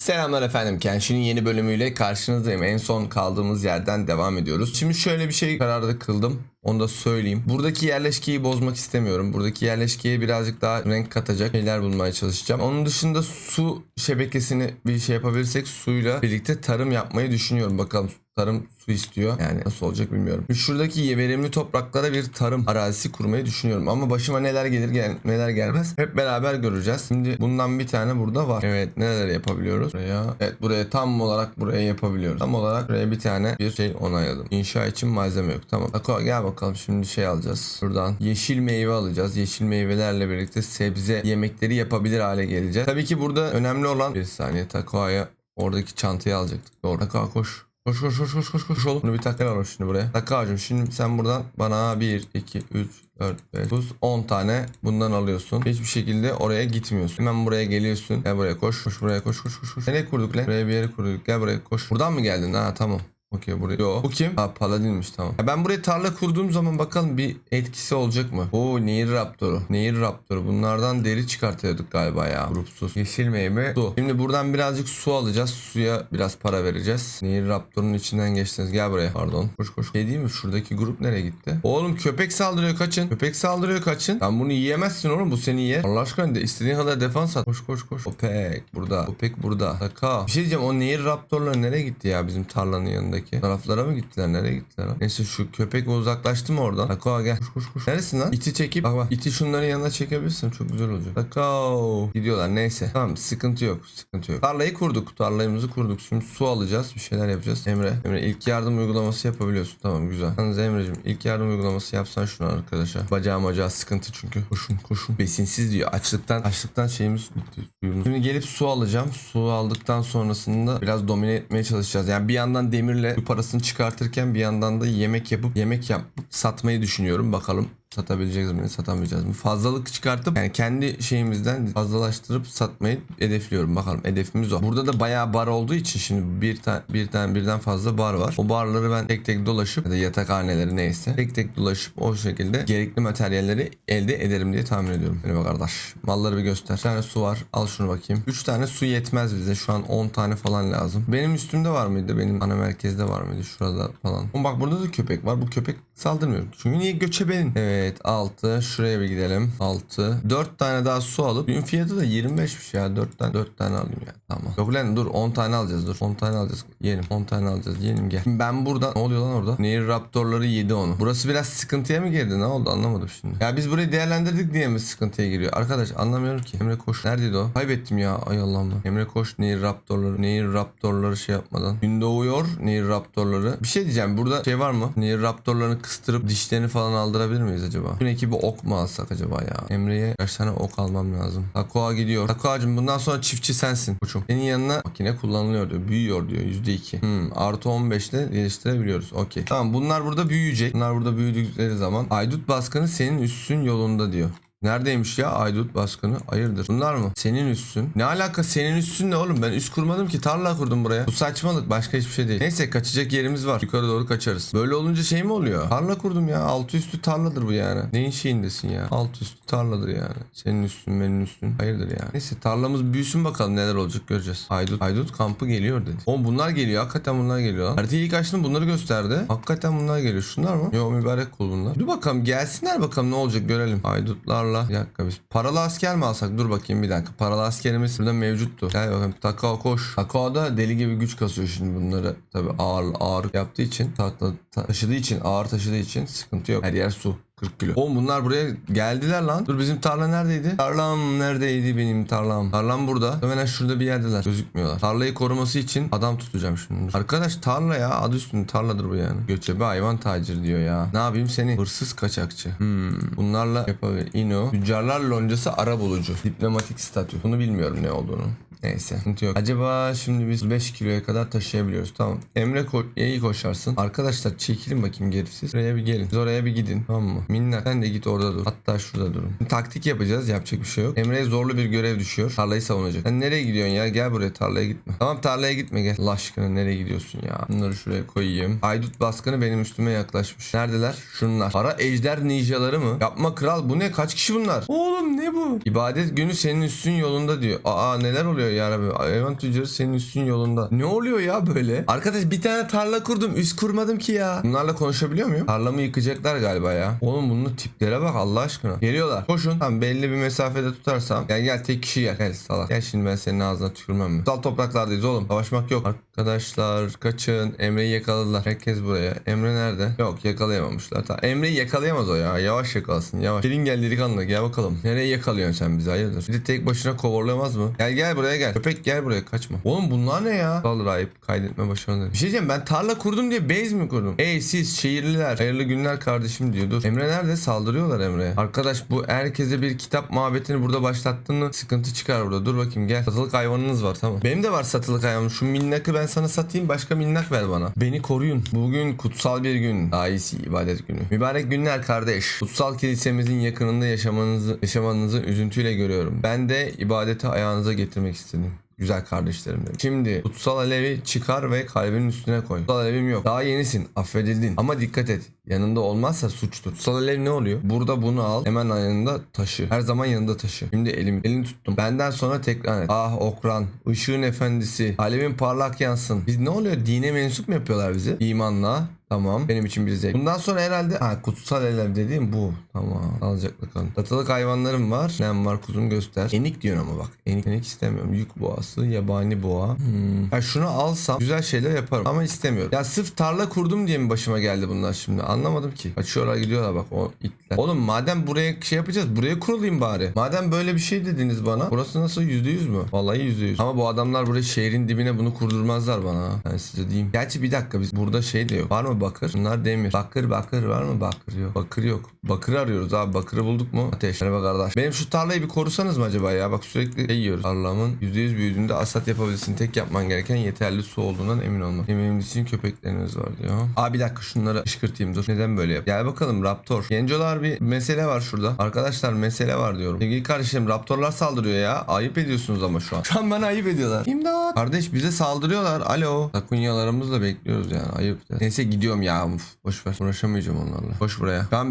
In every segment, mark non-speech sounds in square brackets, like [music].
Selamlar efendim. Kenshin'in yeni bölümüyle karşınızdayım. En son kaldığımız yerden devam ediyoruz. Şimdi şöyle bir şey kararı kıldım. Onu da söyleyeyim. Buradaki yerleşkeyi bozmak istemiyorum. Buradaki yerleşkeye birazcık daha renk katacak şeyler bulmaya çalışacağım. Onun dışında su şebekesini bir şey yapabilirsek suyla birlikte tarım yapmayı düşünüyorum. Bakalım tarım su istiyor. Yani nasıl olacak bilmiyorum. Şuradaki verimli topraklara bir tarım arazisi kurmayı düşünüyorum. Ama başıma neler gelir gel neler gelmez hep beraber göreceğiz. Şimdi bundan bir tane burada var. Evet neler yapabiliyoruz? Buraya evet buraya tam olarak buraya yapabiliyoruz. Tam olarak buraya bir tane bir şey onayladım. İnşa için malzeme yok. Tamam. Ako, gel bakalım şimdi şey alacağız. Buradan yeşil meyve alacağız. Yeşil meyvelerle birlikte sebze yemekleri yapabilir hale geleceğiz. Tabii ki burada önemli olan bir saniye Takoa'ya oradaki çantayı alacaktık. Doğru. Takoa koş. Koş koş koş koş koş koş oğlum. Bunu bir takar alalım şimdi buraya. Takacım şimdi sen buradan bana 1, 2, 3, 4, 5, 9, 10 tane bundan alıyorsun. Hiçbir şekilde oraya gitmiyorsun. Hemen buraya geliyorsun. Gel buraya koş. Koş buraya koş koş koş. koş. Nereye kurduk lan? Buraya bir yere kurduk. Gel buraya koş. Buradan mı geldin? Ha tamam. Okey buraya. Yo. Bu kim? Ha Paladin'miş tamam. Ya ben buraya tarla kurduğum zaman bakalım bir etkisi olacak mı? Oo Nehir Raptor'u. Nehir Raptor'u. Bunlardan deri çıkartıyorduk galiba ya. Grupsuz. Yeşil meyve. Su. Şimdi buradan birazcık su alacağız. Suya biraz para vereceğiz. Nehir Raptor'un içinden geçtiniz. Gel buraya. Pardon. Koş koş. Şey değil mi? Şuradaki grup nereye gitti? Oğlum köpek saldırıyor kaçın. Köpek saldırıyor kaçın. Sen bunu yiyemezsin oğlum. Bu seni yer. Allah aşkına de istediğin kadar defans at. Koş koş koş. Köpek burada. Köpek burada. Taka. Bir şey diyeceğim. O Nehir Raptor'lar nereye gitti ya bizim tarlanın yanındaki? Taraflara mı gittiler? Nereye gittiler? Neyse şu köpek uzaklaştı mı oradan? Taka gel. Koş koş koş. Neresin lan? İti çekip. Bak bak. İti şunların yanına çekebilirsin. Çok güzel olacak. Taka. Gidiyorlar. Neyse. Tamam sıkıntı yok. Sıkıntı yok. Tarlayı kurduk. Tarlayımızı kurduk. Şimdi su alacağız. Bir şeyler yapacağız. Emre. Emre ilk yardım uygulaması yapabiliyorsun. Tamam güzel. Yalnız Emre'cim ilk yardım uygulaması yapsan şunu arkadaşa. Bacağı macağı sıkıntı çünkü. Koşun koşun. Besinsiz diyor. Açlıktan açlıktan şeyimiz bitti. Şimdi gelip su alacağım. Su aldıktan sonrasında biraz domine etmeye çalışacağız. Yani bir yandan demirle parasını çıkartırken bir yandan da yemek yapıp yemek yapıp satmayı düşünüyorum. Bakalım satabileceğiz mi satamayacağız mı? Fazlalık çıkartıp yani kendi şeyimizden fazlalaştırıp satmayı hedefliyorum. Bakalım hedefimiz o. Burada da bayağı bar olduğu için şimdi bir tane bir tane birden fazla bar var. O barları ben tek tek dolaşıp ya da yatakhaneleri neyse tek tek dolaşıp o şekilde gerekli materyalleri elde ederim diye tahmin ediyorum. Benim kardeş. Malları bir göster. Bir tane su var. Al şunu bakayım. 3 tane su yetmez bize. Şu an 10 tane falan lazım. Benim üstümde var mıydı? Benim ana merkezde var mıydı? Şurada falan. Ama bak burada da köpek var. Bu köpek saldırmıyor. Çünkü niye göçebenin? Evet 6. Şuraya bir gidelim. 6. 4 tane daha su alıp gün fiyatı da 25'miş ya. 4 tane 4 tane alayım ya. Tamam. Yok lan dur 10 tane alacağız dur. 10 tane alacağız. Yiyelim. 10 tane alacağız. Yiyelim gel. Şimdi [laughs] ben burada ne oluyor lan orada? Nehir Raptorları yedi onu. Burası biraz sıkıntıya mı girdi? Ne oldu anlamadım şimdi. Ya biz burayı değerlendirdik diye mi sıkıntıya giriyor? Arkadaş anlamıyorum ki. Emre koş. Neredeydi o? Kaybettim ya. Ay Allah'ım. Emre koş. Nehir Raptorları. Nehir Raptorları şey yapmadan. Gün doğuyor. Nehir Raptorları. Bir şey diyeceğim. Burada şey var mı? Nehir Raptorlarını kıstırıp dişlerini falan aldırabilir miyiz acaba? Bütün ekibi ok mu alsak acaba ya? Emre'ye kaç tane ok almam lazım. Takoa gidiyor. Takoa'cım bundan sonra çiftçi sensin. Koçum. Senin yanına makine kullanılıyor diyor. Büyüyor diyor. %2. Hmm, artı 15 ile geliştirebiliyoruz. Okey. Tamam bunlar burada büyüyecek. Bunlar burada büyüdükleri zaman Aydut baskını senin üstün yolunda diyor. Neredeymiş ya Aydut baskını? Hayırdır? Bunlar mı? Senin üstün. Ne alaka senin üstün ne oğlum? Ben üst kurmadım ki tarla kurdum buraya. Bu saçmalık başka hiçbir şey değil. Neyse kaçacak yerimiz var. Yukarı doğru kaçarız. Böyle olunca şey mi oluyor? Tarla kurdum ya. Altı üstü tarladır bu yani. Neyin şeyindesin ya? Altı üstü tarladır yani. Senin üstün benim üstün. Hayırdır ya. Neyse tarlamız büyüsün bakalım neler olacak göreceğiz. Aydut, Aydut kampı geliyor dedi. Oğlum bunlar geliyor. Hakikaten bunlar geliyor. lan. Haritayı ilk açtım bunları gösterdi. Hakikaten bunlar geliyor. Şunlar mı? Yok mübarek kul bunlar. Dur bakalım gelsinler bakalım ne olacak görelim. Aydutlarla. Bir dakika biz paralı asker mi alsak? Dur bakayım bir dakika. Paralı askerimiz burada mevcuttu. Gel bakalım. Takao koş. Takao da deli gibi güç kasıyor şimdi bunları. Tabi ağır ağır yaptığı için tatlı taşıdığı için ağır taşıdığı için sıkıntı yok. Her yer su. 40 kilo. Oğlum bunlar buraya geldiler lan. Dur bizim tarla neredeydi? Tarlam neredeydi benim tarlam? Tarlam burada. Hemen şurada bir yerdeler. Gözükmüyorlar. Tarlayı koruması için adam tutacağım şimdi. Arkadaş tarla ya. Adı üstünde tarladır bu yani. Göçebe hayvan tacir diyor ya. Ne yapayım seni? Hırsız kaçakçı. Hmm. Bunlarla yapabilir. İno. Tüccarlar loncası ara bulucu. Diplomatik statü. Bunu bilmiyorum ne olduğunu. Neyse. Sıkıntı yok. Acaba şimdi biz 5 kiloya kadar taşıyabiliyoruz. Tamam. Emre ko iyi koşarsın. Arkadaşlar çekilin bakayım geri siz. Oraya bir gelin. Siz oraya bir gidin. Tamam mı? Minnak sen de git orada dur. Hatta şurada durun. Şimdi taktik yapacağız. Yapacak bir şey yok. Emre'ye zorlu bir görev düşüyor. Tarlayı savunacak. Sen nereye gidiyorsun ya? Gel buraya tarlaya gitme. Tamam tarlaya gitme gel. Allah aşkına nereye gidiyorsun ya? Bunları şuraya koyayım. Aydut baskını benim üstüme yaklaşmış. Neredeler? Şunlar. Para ejder ninjaları mı? Yapma kral bu ne? Kaç kişi bunlar? Oğlum ne bu? İbadet günü senin üstün yolunda diyor. Aa neler oluyor yarabbi. Hayvan tüccarı senin üstün yolunda. Ne oluyor ya böyle? Arkadaş bir tane tarla kurdum. Üst kurmadım ki ya. Bunlarla konuşabiliyor muyum? Tarlamı yıkacaklar galiba ya. Oğlum bunun tiplere bak Allah aşkına. Geliyorlar. Koşun. Tamam belli bir mesafede tutarsam. Gel gel tek kişi gel. Gel salak. Gel şimdi ben senin ağzına tükürmem mi? Dal topraklardayız oğlum. Savaşmak yok. Arkadaşlar kaçın. Emre'yi yakaladılar. Herkes buraya. Emre nerede? Yok yakalayamamışlar. Tamam. Emre'yi yakalayamaz o ya. Yavaş yakalasın. Yavaş. Gelin gel delikanlı. Gel bakalım. Nereye yakalıyorsun sen bizi? Hayırdır? Bir de tek başına kovalayamaz mı? Gel gel buraya gel. Köpek gel buraya kaçma. Oğlum bunlar ne ya? Sal rahip. Kaydetme başarılı. Bir şey diyeceğim ben tarla kurdum diye base mi kurdum? Ey siz şehirliler. Hayırlı günler kardeşim diyor. Dur. Emre nerede? Saldırıyorlar Emre'ye. Arkadaş bu herkese bir kitap muhabbetini burada başlattığını sıkıntı çıkar burada. Dur bakayım gel. Satılık hayvanınız var tamam. Benim de var satılık hayvanım. Şu minnakı ben sana satayım. Başka minnak ver bana. Beni koruyun. Bugün kutsal bir gün. Daha ibadet günü. Mübarek günler kardeş. Kutsal kilisemizin yakınında yaşamanızı yaşamanızı üzüntüyle görüyorum. Ben de ibadeti ayağınıza getirmek istedim. Güzel kardeşlerim dedim. Şimdi kutsal alevi çıkar ve kalbinin üstüne koy. Kutsal alevim yok. Daha yenisin. Affedildin. Ama dikkat et. Yanında olmazsa suçtur. Kutsal ne oluyor? Burada bunu al. Hemen yanında taşı. Her zaman yanında taşı. Şimdi elim, elini tuttum. Benden sonra tekrar et. Ah okran. ışığın efendisi. Alevin parlak yansın. Biz ne oluyor? Dine mensup mu yapıyorlar bizi? İmanla. Tamam. Benim için bir zevk. Bundan sonra herhalde ha kutsal alev dediğim bu. Tamam. Alacaklık kan. Satılık hayvanlarım var. Nem var kuzum göster. Enik diyorsun ama bak. Enik, enik istemiyorum. Yük boğası, yabani boğa. Hmm. Ya şunu alsam güzel şeyler yaparım ama istemiyorum. Ya sırf tarla kurdum diye mi başıma geldi bunlar şimdi? Anlamadım ki. Kaçıyorlar gidiyorlar bak o itler. Oğlum madem buraya şey yapacağız buraya kurulayım bari. Madem böyle bir şey dediniz bana. Burası nasıl yüzde yüz mü? Vallahi yüzde yüz. Ama bu adamlar buraya şehrin dibine bunu kurdurmazlar bana. Ben size diyeyim. Gerçi bir dakika biz burada şey de yok. Var mı bakır? Bunlar demir. Bakır bakır var mı? Bakır yok. Bakır yok. Bakır arıyoruz abi. Bakırı bulduk mu? Ateş. Merhaba kardeş. Benim şu tarlayı bir korusanız mı acaba ya? Bak sürekli şey yiyoruz. Tarlamın %100 büyüdüğünde asat yapabilirsin. Tek yapman gereken yeterli su olduğundan emin olmak. Yemeğimiz için köpekleriniz var diyor. Abi bir dakika şunları kışkırtayım dur. Neden böyle yap? Gel bakalım Raptor. Gencolar bir mesele var şurada. Arkadaşlar mesele var diyorum. Sevgili kardeşim Raptorlar saldırıyor ya. Ayıp ediyorsunuz ama şu an. Şu an bana ayıp ediyorlar. İmdat. Kardeş bize saldırıyorlar. Alo. Takunyalarımızla bekliyoruz yani. Ayıp. Neyse gidiyorum ya. Uf, boş ver. Uğraşamayacağım onlarla. Koş buraya. Ben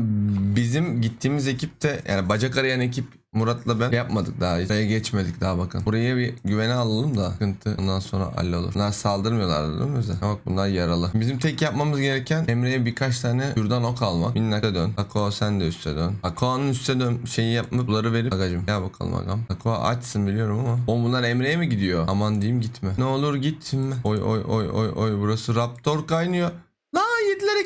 bizim gittiğimiz ekipte yani bacak arayan ekip Murat'la ben yapmadık daha. Buraya geçmedik daha bakın. Buraya bir güvene alalım da sıkıntı ondan sonra hallolur. Bunlar saldırmıyorlar değil mi bize? Bak bunlar yaralı. Bizim tek yapmamız gereken Emre'ye birkaç tane şuradan ok almak. Minnak'a dön. Tako sen de üste dön. Tako'nun üste dön şeyi yapma. Bunları verip agacım. Gel bakalım agam. Tako açsın biliyorum ama. Oğlum bunlar Emre'ye mi gidiyor? Aman diyeyim gitme. Ne olur gitme. Oy oy oy oy oy. Burası Raptor kaynıyor.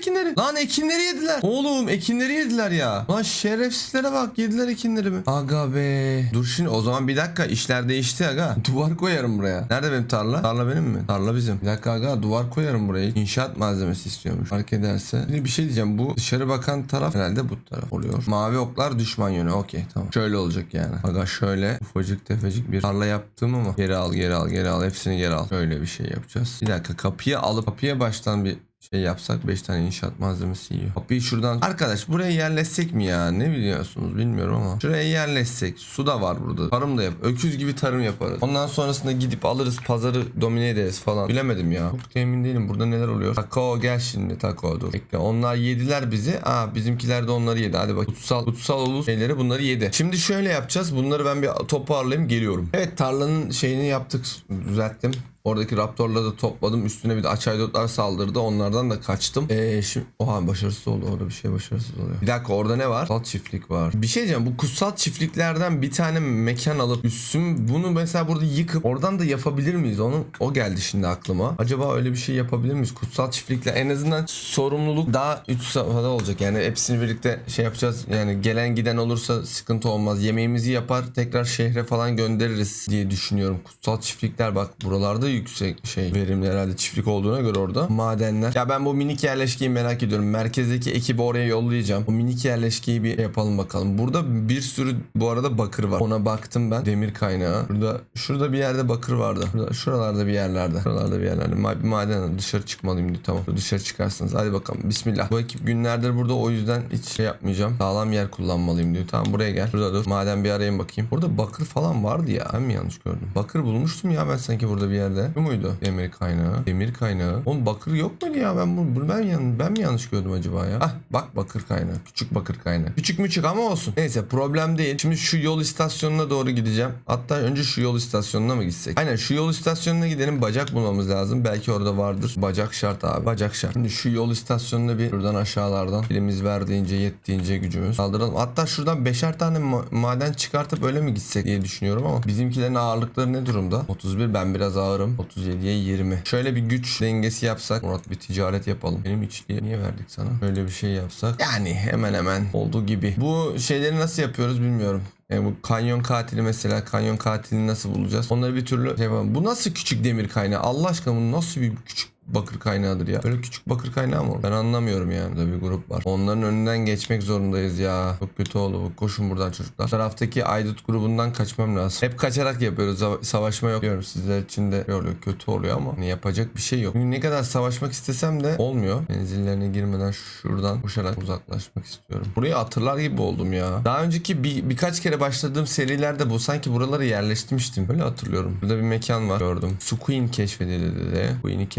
Ekinleri. Lan ekinleri yediler. Oğlum ekinleri yediler ya. Lan şerefsizlere bak yediler ekinleri mi? Aga be. Dur şimdi o zaman bir dakika işler değişti aga. [laughs] Duvar koyarım buraya. Nerede benim tarla? Tarla benim mi? Tarla bizim. Bir dakika aga duvar koyarım buraya. İnşaat malzemesi istiyormuş. Fark ederse. Şimdi bir şey diyeceğim. Bu dışarı bakan taraf herhalde bu taraf oluyor. Mavi oklar düşman yönü. Okey tamam. Şöyle olacak yani. Aga şöyle ufacık tefecik bir tarla yaptım ama geri al geri al geri al. Hepsini geri al. Şöyle bir şey yapacağız. Bir dakika kapıyı alıp kapıya baştan bir şey yapsak 5 tane inşaat malzemesi yiyor. Kapıyı şuradan arkadaş buraya yerleşsek mi ya? Ne biliyorsunuz bilmiyorum ama. Şuraya yerleşsek. Su da var burada. Tarım da yap. Öküz gibi tarım yaparız. Ondan sonrasında gidip alırız pazarı domine ederiz falan. Bilemedim ya. Çok emin değilim. Burada neler oluyor? Takao gel şimdi Takao dur. Bekle. Onlar yediler bizi. Aa bizimkiler de onları yedi. Hadi bak. Kutsal, kutsal ulus şeyleri bunları yedi. Şimdi şöyle yapacağız. Bunları ben bir toparlayayım geliyorum. Evet tarlanın şeyini yaptık. Düzelttim. Oradaki raptorları da topladım. Üstüne bir de açaydotlar saldırdı. Onlardan da kaçtım. Eee şimdi... Oha başarısız oldu. Orada bir şey başarısız oluyor. Bir dakika orada ne var? Kutsal çiftlik var. Bir şey diyeceğim. Bu kutsal çiftliklerden bir tane mekan alıp üstüm bunu mesela burada yıkıp oradan da yapabilir miyiz? Onu o geldi şimdi aklıma. Acaba öyle bir şey yapabilir miyiz? Kutsal çiftlikler en azından sorumluluk daha üç safhada olacak. Yani hepsini birlikte şey yapacağız. Yani gelen giden olursa sıkıntı olmaz. Yemeğimizi yapar tekrar şehre falan göndeririz diye düşünüyorum. Kutsal çiftlikler bak buralarda yüksek şey verimli herhalde çiftlik olduğuna göre orada. Madenler. Ya ben bu minik yerleşkeyi merak ediyorum. Merkezdeki ekibi oraya yollayacağım. O minik yerleşkeyi bir yapalım bakalım. Burada bir sürü bu arada bakır var. Ona baktım ben. Demir kaynağı. Burada şurada bir yerde bakır vardı. Şurada, şuralarda bir yerlerde. Şuralarda bir yerlerde. Ma- bir maden dışarı çıkmalıyım diyor. Tamam. Dışarı çıkarsınız. Hadi bakalım. Bismillah. Bu ekip günlerdir burada o yüzden hiç şey yapmayacağım. Sağlam yer kullanmalıyım diyor. Tamam buraya gel. Burada dur. Maden bir arayayım bakayım. Burada bakır falan vardı ya. Ben mi yanlış gördüm? Bakır bulmuştum ya ben sanki burada bir yerde. Nerede? Bu muydu? Demir kaynağı. Demir kaynağı. Oğlum bakır yok muydu ya? Ben bunu, ben, yan, ben mi yanlış gördüm acaba ya? Hah bak bakır kaynağı. Küçük bakır kaynağı. Küçük müçük ama olsun. Neyse problem değil. Şimdi şu yol istasyonuna doğru gideceğim. Hatta önce şu yol istasyonuna mı gitsek? Aynen şu yol istasyonuna gidelim. Bacak bulmamız lazım. Belki orada vardır. Bacak şart abi. Bacak şart. Şimdi şu yol istasyonuna bir şuradan aşağılardan elimiz verdiğince yettiğince gücümüz kaldıralım. Hatta şuradan beşer tane ma- maden çıkartıp öyle mi gitsek diye düşünüyorum ama bizimkilerin ağırlıkları ne durumda? 31 ben biraz ağırım. 37'ye 20. Şöyle bir güç dengesi yapsak. Murat bir ticaret yapalım. Benim içliğe niye verdik sana? Öyle bir şey yapsak. Yani hemen hemen olduğu gibi. Bu şeyleri nasıl yapıyoruz bilmiyorum. Yani bu kanyon katili mesela kanyon katilini nasıl bulacağız? Onları bir türlü şey yapalım. Bu nasıl küçük demir kaynağı? Allah aşkına bu nasıl bir küçük bakır kaynağıdır ya. Böyle küçük bakır kaynağı mı? Ben anlamıyorum yani. Burada bir grup var. Onların önünden geçmek zorundayız ya. Çok kötü oldu. Koşun buradan çocuklar. Taraftaki Aydut grubundan kaçmam lazım. Hep kaçarak yapıyoruz. Sava- Savaşma yok. Diyorum sizler için de böyle kötü oluyor ama hani yapacak bir şey yok. Çünkü ne kadar savaşmak istesem de olmuyor. Menzillerine girmeden şuradan koşarak uzaklaşmak istiyorum. Burayı hatırlar gibi oldum ya. Daha önceki bir, birkaç kere başladığım serilerde bu sanki buraları yerleştirmiştim. Böyle hatırlıyorum. Burada bir mekan var gördüm. Suqueen keşfedildi dedi. Queen'i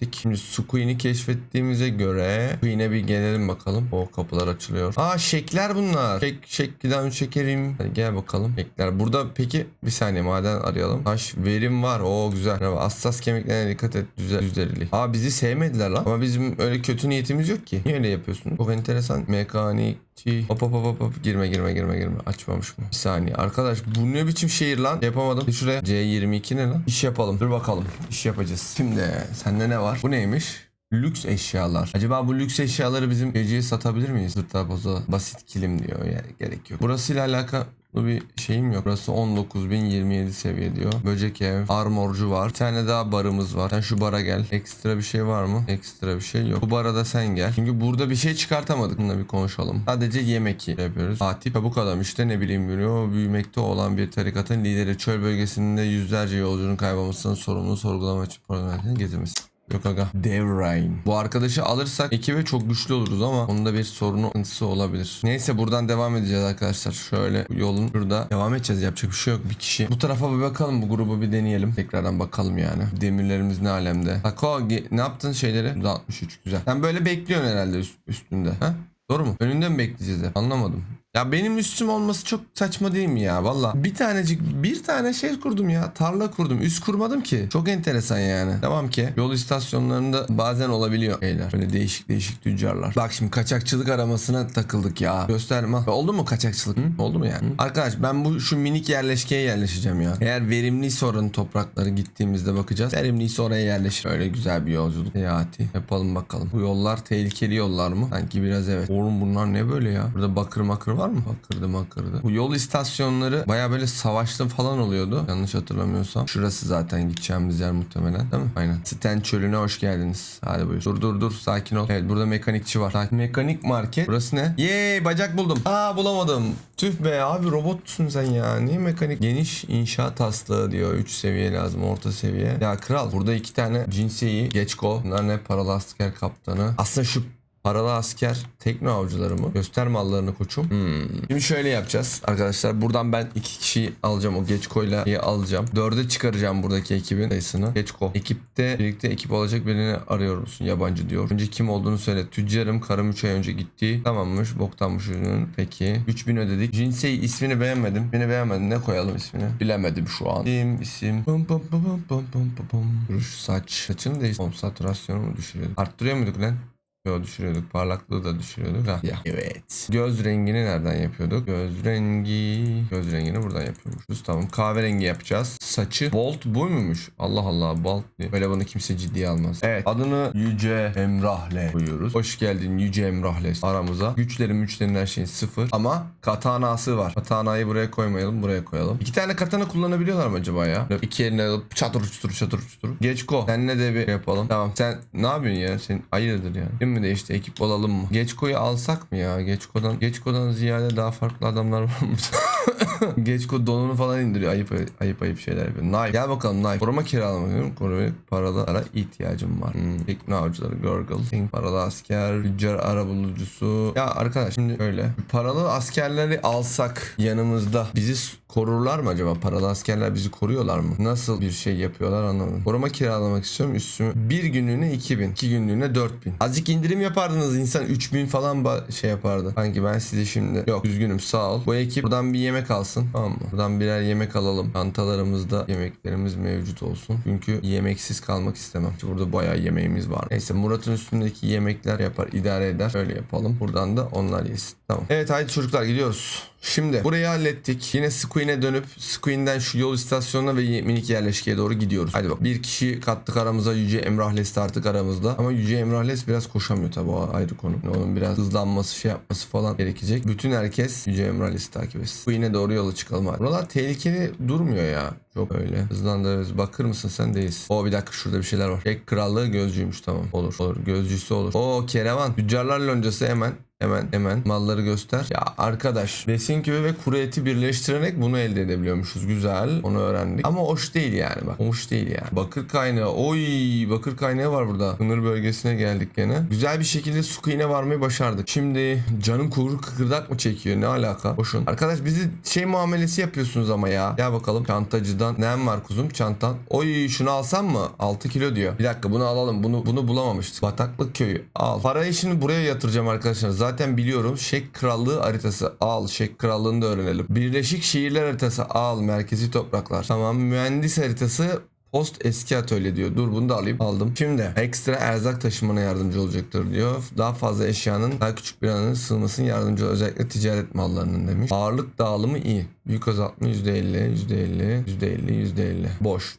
keşfettik. Şimdi Suqueen'i keşfettiğimize göre Queen'e bir gelelim bakalım. O kapılar açılıyor. Aa şekler bunlar. Şek, şekliden şekerim. Hadi gel bakalım. Şekler. Burada peki bir saniye maden arayalım. Taş verim var. Oo güzel. Merhaba. Hassas kemiklerine dikkat et. Düzel, düzelili. Aa bizi sevmediler lan. Ama bizim öyle kötü niyetimiz yok ki. Niye öyle yapıyorsun? Çok enteresan. Mekanikçi. Hop hop hop hop, hop. Girme girme girme girme. Açmamış mı? Bir saniye. Arkadaş bu ne biçim şehir lan? Yapamadım. Bir şuraya. C22 ne lan? İş yapalım. Dur bakalım. İş yapacağız. Şimdi sende ne var? Bu neymiş? Lüks eşyalar. Acaba bu lüks eşyaları bizim geceye satabilir miyiz? Zırta boza basit kilim diyor yani gerek yok. Burasıyla alakalı bir şeyim yok. Burası 19.027 seviye diyor. Böcek ev, armorcu var. Bir tane daha barımız var. Sen şu bara gel. Ekstra bir şey var mı? Ekstra bir şey yok. Bu bara da sen gel. Çünkü burada bir şey çıkartamadık. Bununla bir konuşalım. Sadece yemek yapıyoruz. Fatih çabuk adam işte ne bileyim biliyor. Büyümekte olan bir tarikatın lideri çöl bölgesinde yüzlerce yolcunun kaybolmasının sorumlu sorgulama için problematini getirmesi. Yok aga. Devrain. Bu arkadaşı alırsak ekibe çok güçlü oluruz ama onda bir sorunu olabilir. Neyse buradan devam edeceğiz arkadaşlar. Şöyle yolun şurada devam edeceğiz. Yapacak bir şey yok. Bir kişi. Bu tarafa bir bakalım. Bu grubu bir deneyelim. Tekrardan bakalım yani. Demirlerimiz ne alemde. Tako ne yaptın şeyleri? 63 güzel. Sen böyle bekliyorsun herhalde üst- üstünde. Ha? Doğru mu? Önünde mi bekleyeceğiz? Anlamadım. Ya benim üstüm olması çok saçma değil mi ya? Valla bir tanecik bir tane şey kurdum ya. Tarla kurdum. Üst kurmadım ki. Çok enteresan yani. Tamam ki yol istasyonlarında bazen olabiliyor şeyler. Böyle değişik değişik tüccarlar. Bak şimdi kaçakçılık aramasına takıldık ya. Gösterme. Oldu mu kaçakçılık? Hı? Oldu mu yani? Arkadaş ben bu şu minik yerleşkeye yerleşeceğim ya. Eğer verimliyse oranın toprakları gittiğimizde bakacağız. Verimliyse oraya yerleşir. Öyle güzel bir yolculuk. Seyahati yapalım bakalım. Bu yollar tehlikeli yollar mı? Sanki biraz evet. Oğlum bunlar ne böyle ya? Burada bakır makır var mı? Bakırdı makırdı. Bu yol istasyonları baya böyle savaşlı falan oluyordu. Yanlış hatırlamıyorsam. Şurası zaten gideceğimiz yer muhtemelen değil mi? Aynen. Sten çölüne hoş geldiniz. Hadi buyur. Dur dur dur sakin ol. Evet burada mekanikçi var. Sakin. Mekanik market. Burası ne? Yeee bacak buldum. Aa bulamadım. Tüh be abi robotsun sen ya. Niye mekanik? Geniş inşaat taslağı diyor. 3 seviye lazım orta seviye. Ya kral burada iki tane cinseyi Geçko. Bunlar ne? Paralı asker kaptanı. Aslında şu Paralı asker tekno avcıları mı? Göster mallarını koçum. Hmm. Şimdi şöyle yapacağız arkadaşlar. Buradan ben iki kişiyi alacağım. O Geçko'yla iyi alacağım. Dörde çıkaracağım buradaki ekibin sayısını. Geçko. Ekipte birlikte ekip olacak birini arıyor musun? Yabancı diyor. Önce kim olduğunu söyle. Tüccarım. Karım 3 ay önce gitti. Tamammış. Boktanmış ürünün. Peki. 3000 ödedik. Cinsey ismini beğenmedim. Beni beğenmedim. Ne koyalım ismini? Bilemedim şu an. İsim isim. Pum pum pum pum pum pum pum. Duruş saç. Saçını değiş. Konsantrasyonu mu düşürüyorduk? Arttırıyor muyduk lan? Yo düşürüyorduk. Parlaklığı da düşürüyorduk. Ha. Ya. Evet. Göz rengini nereden yapıyorduk? Göz rengi. Göz rengini buradan yapıyormuşuz. Tamam. Kahverengi yapacağız. Saçı. Bolt bu muymuş? Allah Allah. Bolt diye. Böyle bunu kimse ciddiye almaz. Evet. Adını Yüce Emrahle koyuyoruz. Hoş geldin Yüce Emrahle aramıza. Güçlerin müçlerin her şeyin sıfır. Ama katanası var. Katanayı buraya koymayalım. Buraya koyalım. İki tane katana kullanabiliyorlar mı acaba ya? İki eline alıp çatır çutur çatır çutur. Geç ko. Seninle de bir şey yapalım. Tamam. Sen ne yapıyorsun ya? Sen hayırdır ya? Değil Fikrim mi değişti? Ekip olalım mı? Geçko'yu alsak mı ya? Geçko'dan Geçko'dan ziyade daha farklı adamlar [laughs] var mı? Geçko donunu falan indiriyor. Ayıp ayıp ayıp şeyler yapıyor. Knife. Gel bakalım Knife. Koruma kiralamak diyorum. Koruma paralara ihtiyacım var. Hmm. Tekne avcıları Gurgle. King paralı asker. Tüccar arabulucusu. Ya arkadaş şimdi öyle. Paralı askerleri alsak yanımızda bizi korurlar mı acaba? Paralı askerler bizi koruyorlar mı? Nasıl bir şey yapıyorlar anlamadım. Koruma kiralamak istiyorum. Üstümü bir günlüğüne 2000. iki günlüğüne 4000. Azıcık indirim yapardınız. insan 3000 falan şey yapardı. Sanki ben size şimdi yok üzgünüm sağ ol. Bu ekip buradan bir yemek alsın. Tamam mı? Buradan birer yemek alalım. Çantalarımızda yemeklerimiz mevcut olsun. Çünkü yemeksiz kalmak istemem. Çünkü Burada bayağı yemeğimiz var. Neyse Murat'ın üstündeki yemekler yapar idare eder. Öyle yapalım. Buradan da onlar yesin. Tamam. Evet haydi çocuklar gidiyoruz. Şimdi burayı hallettik. Yine Squeen'e dönüp Squeen'den şu yol istasyonuna ve minik yerleşkeye doğru gidiyoruz. Hadi bak. Bir kişi kattık aramıza. Yüce Emrahles de artık aramızda. Ama Yüce Emrahles biraz koşamıyor tabii o ayrı konu. Onun biraz hızlanması şey yapması falan gerekecek. Bütün herkes Yüce Emrahles'i takip etsin. Squeen'e doğru yola çıkalım hadi. Buralar tehlikeli durmuyor ya. Çok öyle. Hızlandırırız. Bakır mısın sen değilsin. O bir dakika şurada bir şeyler var. Tek krallığı gözcüymüş tamam. Olur. Olur. Gözcüsü olur. O kerevan. Tüccarlar loncası hemen. Hemen hemen malları göster. Ya arkadaş besin küve ve kuru eti birleştirerek bunu elde edebiliyormuşuz. Güzel. Onu öğrendik. Ama hoş değil yani bak. Hoş değil yani. Bakır kaynağı. Oy bakır kaynağı var burada. Sınır bölgesine geldik gene. Güzel bir şekilde su kıyına varmayı başardık. Şimdi canın kuyruğu kıkırdak mı çekiyor? Ne alaka? Boşun. Arkadaş bizi şey muamelesi yapıyorsunuz ama ya. Gel bakalım. Çantacıdan. Nem var kuzum? Çantan. Oy şunu alsam mı? 6 kilo diyor. Bir dakika bunu alalım. Bunu bunu bulamamıştık. Bataklık köyü. Al. Parayı şimdi buraya yatıracağım arkadaşlar. Zaten biliyorum. Şek Krallığı haritası. Al. Şek Krallığı'nı da öğrenelim. Birleşik Şehirler haritası. Al. Merkezi topraklar. Tamam. Mühendis haritası. Post eski atölye diyor. Dur bunu da alayım. Aldım. Şimdi ekstra erzak taşımana yardımcı olacaktır diyor. Daha fazla eşyanın daha küçük bir alanın sığmasının yardımcı özellikle ticaret mallarının demiş. Ağırlık dağılımı iyi. Büyük azaltma %50, %50, %50, %50. Boş.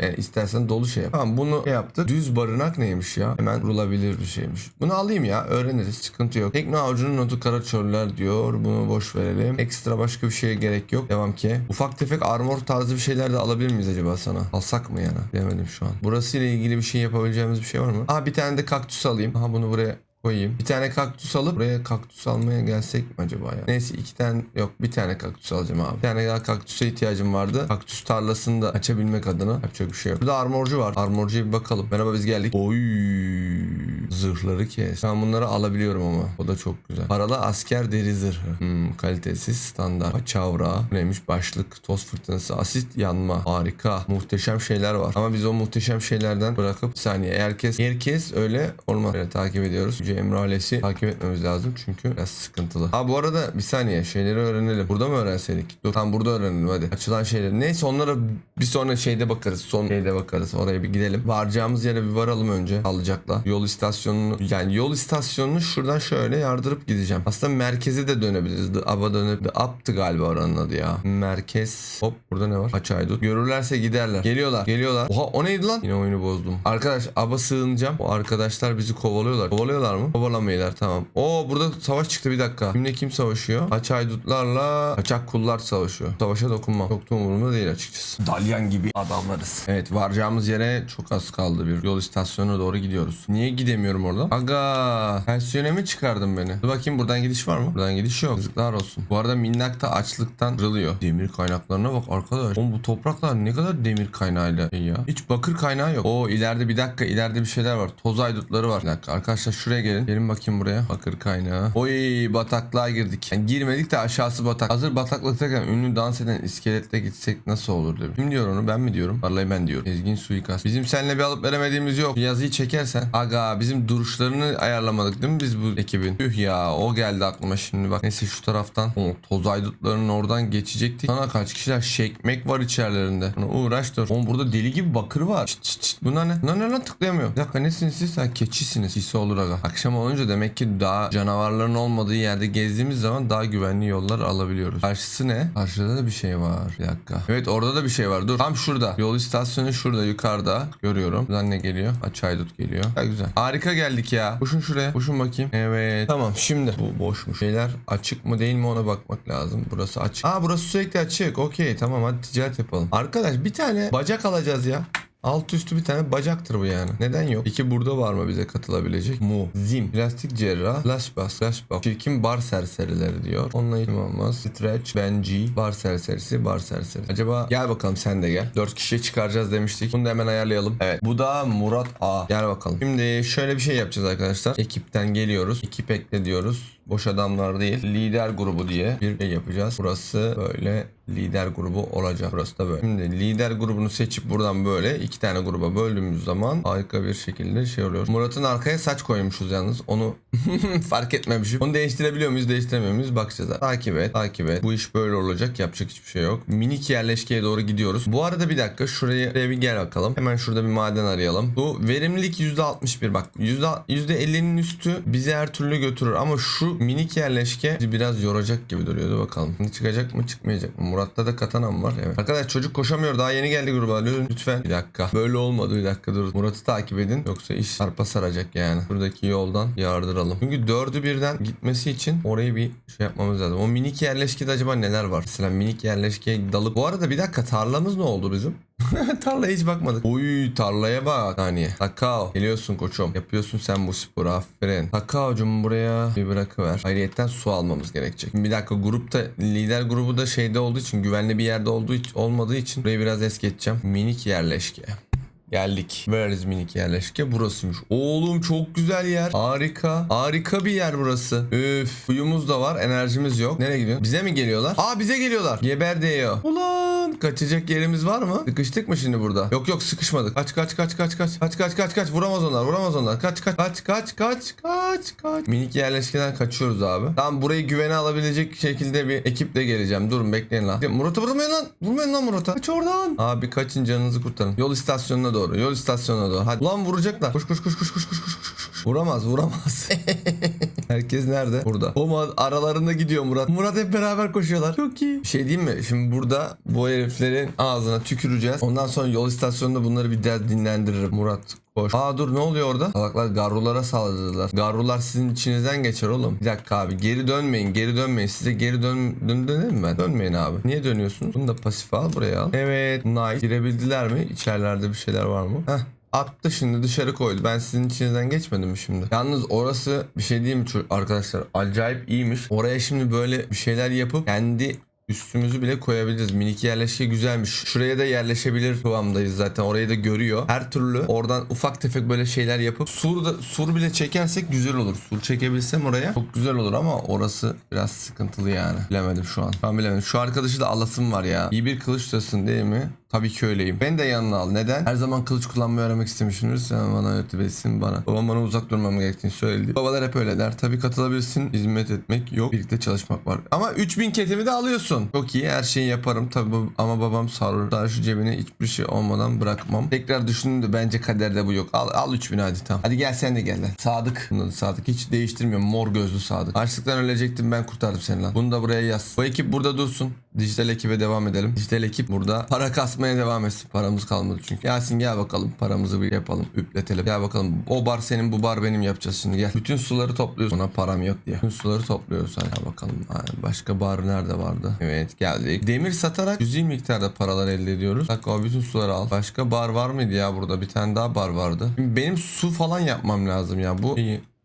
Yani istersen dolu şey yap. Tamam bunu şey yaptık. Düz barınak neymiş ya? Hemen kurulabilir bir şeymiş. Bunu alayım ya. Öğreniriz. Sıkıntı yok. Tekne avucunun notu kara çöller diyor. Bunu boş verelim. Ekstra başka bir şeye gerek yok. Devam ki. Ufak tefek armor tarzı bir şeyler de alabilir miyiz acaba sana? Alsak mı yana? Bilemedim şu an. Burası ile ilgili bir şey yapabileceğimiz bir şey var mı? Aa bir tane de kaktüs alayım. Aha bunu buraya koyayım. Bir tane kaktüs alıp buraya kaktüs almaya gelsek mi acaba ya? Neyse iki tane yok bir tane kaktüs alacağım abi. Bir tane daha kaktüse ihtiyacım vardı. Kaktüs tarlasını da açabilmek adına yapacak bir şey yok. Burada armorcu var. Armorcuya bir bakalım. Merhaba biz geldik. Oy zırhları kes. Ben bunları alabiliyorum ama. O da çok güzel. Paralı asker deri zırhı. Hmm, kalitesiz standart. Paçavra. Neymiş başlık. Toz fırtınası. Asit yanma. Harika. Muhteşem şeyler var. Ama biz o muhteşem şeylerden bırakıp bir saniye. Herkes herkes öyle olmaz. Böyle takip ediyoruz. Yüce Emre ailesi takip etmemiz lazım. Çünkü biraz sıkıntılı. Ha bu arada bir saniye şeyleri öğrenelim. Burada mı öğrenseydik? Dur tam burada öğrenelim hadi. Açılan şeyleri. Neyse onlara bir sonra şeyde bakarız. Son şeyde bakarız. Oraya bir gidelim. Varacağımız yere bir varalım önce. Alacakla. Yol istasyonunu yani yol istasyonunu şuradan şöyle yardırıp gideceğim. Aslında merkeze de dönebiliriz. The Up'a dönüp The Up'tı galiba oranın adı ya. Merkez. Hop burada ne var? Aç aydut. Görürlerse giderler. Geliyorlar. Geliyorlar. Oha o neydi lan? Yine oyunu bozdum. Arkadaş Up'a sığınacağım. O arkadaşlar bizi kovalıyorlar. Kovalıyorlar mı? Kovalamıyorlar tamam. Oo burada savaş çıktı bir dakika. Kimle kim savaşıyor? Aç haydutlarla kaçak kullar savaşıyor. Savaşa dokunmam. Çok da umurumda değil açıkçası. Dalyan gibi adamlarız. Evet varacağımız yere çok az kaldı bir yol istasyonuna doğru gidiyoruz. Niye gidemiyorum oradan? Aga pensione mi çıkardın beni? Dur bakayım buradan gidiş var mı? Buradan gidiş yok. Yazıklar olsun. Bu arada minnak da açlıktan kırılıyor. Demir kaynaklarına bak arkadaş. Oğlum bu topraklar ne kadar demir kaynağıyla şey ya. Hiç bakır kaynağı yok. Oo ileride bir dakika ileride bir şeyler var. Toz aydutları var. Bir dakika arkadaşlar şuraya gelin. Gelin bakayım buraya. Bakır kaynağı. Oy bataklığa girdik. Yani girmedik de aşağısı batak. Hazır bataklıktayken ünlü dans eden iskeletle gitsek nasıl olur dedim. Kim diyor onu ben mi diyorum? Vallahi ben diyorum. Ezgin suikast. Bizim seninle bir alıp veremediğimiz yok. Yazıyı çekersen. Aga bizim duruşlarını ayarlamadık değil mi biz bu ekibin? Tüh ya o geldi aklıma şimdi bak. Neyse şu taraftan. O toz aydutlarının oradan geçecektik. Sana kaç kişiler şekmek var içerilerinde. Buna uğraş dur. Oğlum burada deli gibi bakır var. Çıt çıt çıt. Bunlar ne? Bunlar ne lan tıklayamıyor. Bir dakika nesiniz siz? Ha keçisiniz. Sisi olur aga. Akşam olunca demek ki daha canavarların olmadığı yerde gezdiğimiz zaman daha güvenli yollar alabiliyoruz. Karşısı ne? Karşıda da bir şey var. Bir dakika. Evet orada da bir şey var. Dur. Tam şurada. Yol istasyonu şurada yukarıda. Görüyorum. Buradan ne geliyor? Haydut geliyor. Ha, güzel. Harika geldik ya. Koşun şuraya. Koşun bakayım. Evet. Tamam şimdi. Bu boşmuş. Şeyler açık mı değil mi ona bakmak lazım. Burası açık. Aa burası sürekli açık. Okey tamam hadi ticaret yapalım. Arkadaş bir tane bacak alacağız ya. Alt üstü bir tane bacaktır bu yani. Neden yok? İki burada var mı bize katılabilecek? Mu. Zim. Plastik cerrah. Flash bas. Flash bak. Çirkin bar serserileri diyor. Onunla ilgim olmaz. Stretch. Benji. Bar serserisi. Bar serseri. Acaba gel bakalım sen de gel. Dört kişiye çıkaracağız demiştik. Bunu da hemen ayarlayalım. Evet. Bu da Murat A. Gel bakalım. Şimdi şöyle bir şey yapacağız arkadaşlar. Ekipten geliyoruz. Ekip ekle diyoruz. Boş adamlar değil. Lider grubu diye bir şey yapacağız. Burası böyle lider grubu olacak. Burası da böyle. Şimdi lider grubunu seçip buradan böyle iki tane gruba böldüğümüz zaman harika bir şekilde şey oluyor. Murat'ın arkaya saç koymuşuz yalnız. Onu [laughs] fark etmemişim. Onu değiştirebiliyor muyuz değiştiremiyor muyuz bakacağız. Takip et takip et. Bu iş böyle olacak. Yapacak hiçbir şey yok. Minik yerleşkeye doğru gidiyoruz. Bu arada bir dakika şuraya, şuraya bir gel bakalım. Hemen şurada bir maden arayalım. Bu verimlilik %61 bak. %50'nin üstü bizi her türlü götürür ama şu minik yerleşke biraz yoracak gibi duruyordu bakalım. Şimdi çıkacak mı çıkmayacak mı? Murat'ta da katanam var. Evet. Arkadaş çocuk koşamıyor. Daha yeni geldi gruba. Lütfen. Bir dakika. Böyle olmadı. Bir dakika dur. Murat'ı takip edin. Yoksa iş sarpa saracak yani. Buradaki yoldan yardıralım. Çünkü dördü birden gitmesi için orayı bir şey yapmamız lazım. O minik yerleşkede acaba neler var? Mesela minik yerleşkeye dalıp. Bu arada bir dakika tarlamız ne oldu bizim? [laughs] Tarlaya hiç bakmadık. Uy tarlaya bak. Saniye. Takao. Geliyorsun koçum. Yapıyorsun sen bu sporu. Aferin. Takao'cum buraya bir bırakıver. Ayrıyetten su almamız gerekecek. Bir dakika grupta lider grubu da şeyde olduğu için güvenli bir yerde olduğu için, olmadığı için burayı biraz es geçeceğim. Minik yerleşke. Geldik. Where is minik yerleşke? Burasıymış. Oğlum çok güzel yer. Harika. Harika bir yer burası. Üf. Suyumuz da var. Enerjimiz yok. Nereye gidiyor? Bize mi geliyorlar? Aa bize geliyorlar. Geber diyor. Ulan kaçacak yerimiz var mı? Sıkıştık mı şimdi burada? Yok yok sıkışmadık. Kaç kaç kaç kaç kaç. Kaç kaç kaç kaç. Vuramaz onlar. Vuramaz onlar. Kaç kaç kaç kaç kaç kaç kaç. Minik yerleşkeden kaçıyoruz abi. Tamam burayı güvene alabilecek şekilde bir ekiple geleceğim. Durun bekleyin lan. Murat'ı vurmayın lan. Vurmayın lan Murat'a. Kaç oradan. Abi kaçın canınızı kurtarın. Yol istasyonuna doğru. Yol istasyonuna doğru. Hadi. Ulan vuracaklar. Koş koş koş koş koş koş koş. Vuramaz vuramaz. [laughs] Herkes nerede? Burada. O aralarında gidiyor Murat. Murat hep beraber koşuyorlar. Çok iyi. Bir şey diyeyim mi? Şimdi burada bu heriflerin ağzına tüküreceğiz. Ondan sonra yol istasyonunda bunları bir daha dinlendiririm. Murat Koş. Aa dur ne oluyor orada? Salaklar garrulara saldırdılar. Garrular sizin içinizden geçer oğlum. Bir dakika abi geri dönmeyin geri dönmeyin. Size geri dön, dön dönelim ben. Dönmeyin abi. Niye dönüyorsunuz? Bunu da pasif al buraya al. Evet nice. Girebildiler mi? İçerilerde bir şeyler var mı? Heh. Attı şimdi dışarı koydu. Ben sizin içinizden geçmedim mi şimdi? Yalnız orası bir şey değil mi arkadaşlar? Acayip iyiymiş. Oraya şimdi böyle bir şeyler yapıp kendi Üstümüzü bile koyabiliriz. Minik yerleşke güzelmiş. Şuraya da yerleşebilir kıvamdayız zaten. Orayı da görüyor. Her türlü oradan ufak tefek böyle şeyler yapıp sur da sur bile çekersek güzel olur. Sur çekebilsem oraya çok güzel olur ama orası biraz sıkıntılı yani. Bilemedim şu an. Ben bilemedim. Şu arkadaşı da alasım var ya. İyi bir kılıç tutasın değil mi? Tabii ki öyleyim. Ben de yanına al. Neden? Her zaman kılıç kullanmayı öğrenmek istemişimdir. Sen bana öğretebilirsin bana. Babam bana uzak durmam gerektiğini söyledi. Babalar hep öyle der. Tabii katılabilirsin. Hizmet etmek yok. Birlikte çalışmak var. Ama 3000 ketimi de alıyorsun. Çok iyi. Her şeyi yaparım. Tabii ama babam sarılır. Daha şu cebine hiçbir şey olmadan bırakmam. Tekrar düşündüm de bence kaderde bu yok. Al, al 3000 hadi tamam. Hadi gel sen de gel lan. Sadık. Sadık. Hiç değiştirmiyorum. Mor gözlü Sadık. Açlıktan ölecektim ben kurtardım seni lan. Bunu da buraya yaz. Bu ekip burada dursun. Dijital ekibe devam edelim. Dijital ekip burada. Para kasmaya devam etsin. Paramız kalmadı çünkü. Yasin gel bakalım. Paramızı bir yapalım. Üpletelim. Gel bakalım. O bar senin bu bar benim yapacağız şimdi gel. Bütün suları topluyoruz. Ona param yok diye. Bütün suları topluyoruz. Hadi bakalım. Aynen. Başka bar nerede vardı? Evet geldik. Demir satarak cüzi miktarda paralar elde ediyoruz. Bak o bütün suları al. Başka bar var mıydı ya burada? Bir tane daha bar vardı. Şimdi benim su falan yapmam lazım ya. Bu.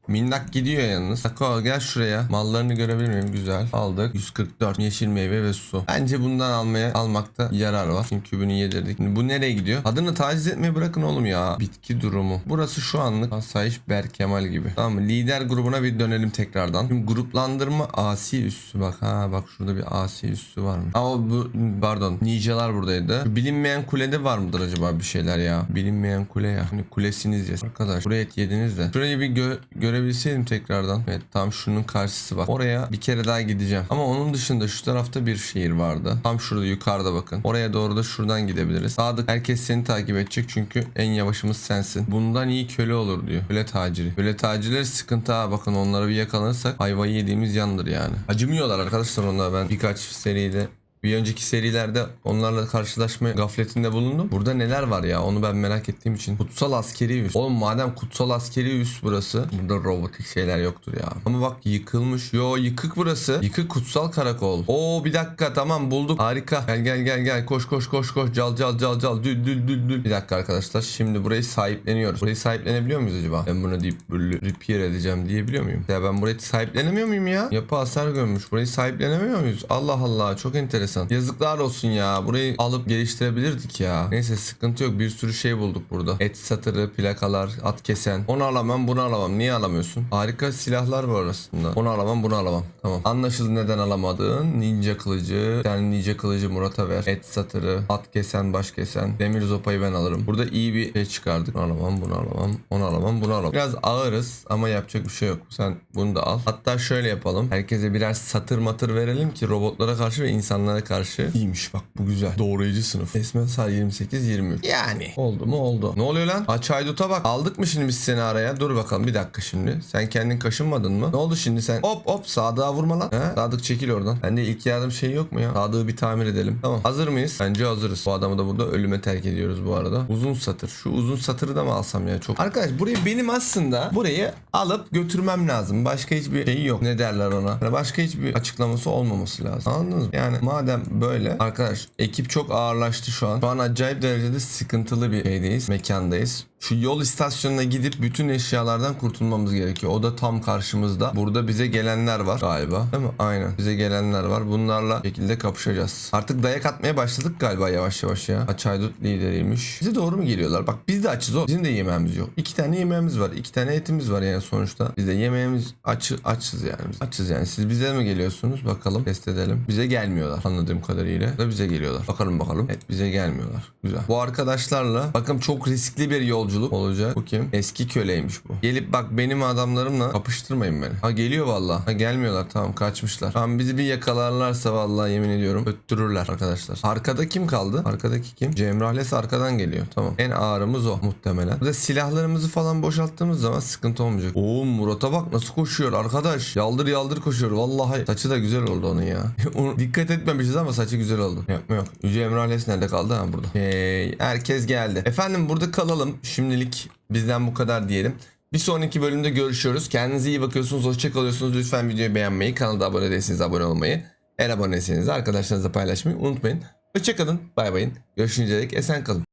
Minnak gidiyor yalnız. Tako gel şuraya. Mallarını görebilir miyim? Güzel. Aldık. 144 yeşil meyve ve su. Bence bundan almaya almakta yarar var. Çünkü bunu yedirdik. Şimdi bu nereye gidiyor? Adını taciz etmeyi bırakın oğlum ya. Bitki durumu. Burası şu anlık asayiş Berkemal gibi. Tamam mı? Lider grubuna bir dönelim tekrardan. Şimdi gruplandırma asi üssü bak. Ha bak şurada bir asi üssü var mı? O bu pardon. Ninjalar buradaydı. Şu bilinmeyen kulede var mıdır acaba bir şeyler ya? Bilinmeyen kule ya. Hani kulesiniz ya. Arkadaş buraya et yediniz de. Şurayı bir gö- görebilseydim tekrardan. Evet tam şunun karşısı bak. Oraya bir kere daha gideceğim. Ama onun dışında şu tarafta bir şehir vardı. Tam şurada yukarıda bakın. Oraya doğru da şuradan gidebiliriz. Sadık herkes seni takip edecek çünkü en yavaşımız sensin. Bundan iyi köle olur diyor. Köle taciri. Köle tacirleri sıkıntı ha. Bakın onları bir yakalanırsak ayvayı yediğimiz yandır yani. Acımıyorlar arkadaşlar onlar ben birkaç seride Bir önceki serilerde onlarla karşılaşma gafletinde bulundum. Burada neler var ya onu ben merak ettiğim için. Kutsal askeri üs. Oğlum madem kutsal askeri üs burası. Burada robotik şeyler yoktur ya. Ama bak yıkılmış. Yo yıkık burası. Yıkık kutsal karakol. Oo bir dakika tamam bulduk. Harika. Gel gel gel gel. Koş koş koş koş. Cal cal cal cal. Dül dül dül dül. Bir dakika arkadaşlar. Şimdi burayı sahipleniyoruz. Burayı sahiplenebiliyor muyuz acaba? Ben bunu deyip böyle repair edeceğim diyebiliyor muyum? Ya ben burayı sahiplenemiyor muyum ya? Yapı hasar görmüş. Burayı sahiplenemiyor muyuz? Allah Allah çok enteresan. Yazıklar olsun ya. Burayı alıp geliştirebilirdik ya. Neyse sıkıntı yok. Bir sürü şey bulduk burada. Et satırı, plakalar, at kesen. Onu alamam, bunu alamam. Niye alamıyorsun? Harika silahlar var arasında. Onu alamam, bunu alamam. Tamam. Anlaşıldı neden alamadığın. Ninja kılıcı. Tane ninja kılıcı Murat'a ver. Et satırı, at kesen, baş kesen. Demir zopayı ben alırım. Burada iyi bir şey çıkardık. Bunu alamam, bunu alamam. Onu alamam, bunu alamam. Biraz ağırız ama yapacak bir şey yok. Sen bunu da al. Hatta şöyle yapalım. Herkese birer satır matır verelim ki robotlara karşı ve insanlara karşı. İyiymiş bak bu güzel. Doğrayıcı sınıf. Esmer sar 28 23. Yani oldu mu oldu. Ne oluyor lan? Aç hayduta bak. Aldık mı şimdi biz seni araya? Dur bakalım bir dakika şimdi. Sen kendin kaşınmadın mı? Ne oldu şimdi sen? Hop hop Sadık'a vurma lan. He? Sadık çekil oradan. Bende ilk yardım şeyi yok mu ya? Sadık'ı bir tamir edelim. Tamam. Hazır mıyız? Bence hazırız. Bu adamı da burada ölüme terk ediyoruz bu arada. Uzun satır. Şu uzun satırı da mı alsam ya? Çok. Arkadaş burayı benim aslında burayı alıp götürmem lazım. Başka hiçbir şeyi yok. Ne derler ona? Başka hiçbir açıklaması olmaması lazım. Anladınız mı? Yani madem böyle arkadaş ekip çok ağırlaştı şu an. Şu an acayip derecede sıkıntılı bir şeydeyiz. Mekandayız. Şu yol istasyonuna gidip bütün eşyalardan kurtulmamız gerekiyor. O da tam karşımızda. Burada bize gelenler var galiba. Değil mi? Aynen. Bize gelenler var. Bunlarla şekilde kapışacağız. Artık dayak atmaya başladık galiba yavaş yavaş ya. Açaydut lideriymiş. Bize doğru mu geliyorlar? Bak biz de açız o. Bizim de yemeğimiz yok. İki tane yemeğimiz var. İki tane etimiz var yani sonuçta. Biz de yemeğimiz açı, açız yani. Biz açız yani. Siz bize mi geliyorsunuz? Bakalım. Test edelim. Bize gelmiyorlar anladığım kadarıyla. Da bize geliyorlar. Bakalım bakalım. Evet bize gelmiyorlar. Güzel. Bu arkadaşlarla bakın çok riskli bir yolculuk olacak. Bu kim? Eski köleymiş bu. Gelip bak benim adamlarımla kapıştırmayın beni. Ha geliyor valla. Ha gelmiyorlar tamam kaçmışlar. Tamam bizi bir yakalarlarsa vallahi yemin ediyorum öttürürler arkadaşlar. Arkada kim kaldı? Arkadaki kim? Cemrahles arkadan geliyor. Tamam. En ağırımız o muhtemelen. Burada silahlarımızı falan boşalttığımız zaman sıkıntı olmayacak. Oo Murat'a bak nasıl koşuyor arkadaş. Yaldır yaldır koşuyor. Vallahi saçı da güzel oldu onun ya. [laughs] Dikkat etmemişiz ama saçı güzel oldu. Yok yok. Yüce Emrahles nerede kaldı? Ha burada. Hey, herkes geldi. Efendim burada kalalım. Şimdilik bizden bu kadar diyelim. Bir sonraki bölümde görüşüyoruz. Kendinize iyi bakıyorsunuz. Hoşça kalıyorsunuz. Lütfen videoyu beğenmeyi, kanalda abone değilseniz abone olmayı, eğer de arkadaşlarınızla paylaşmayı unutmayın. Hoşçakalın. Bay bayın. Görüşünceye dek esen kalın.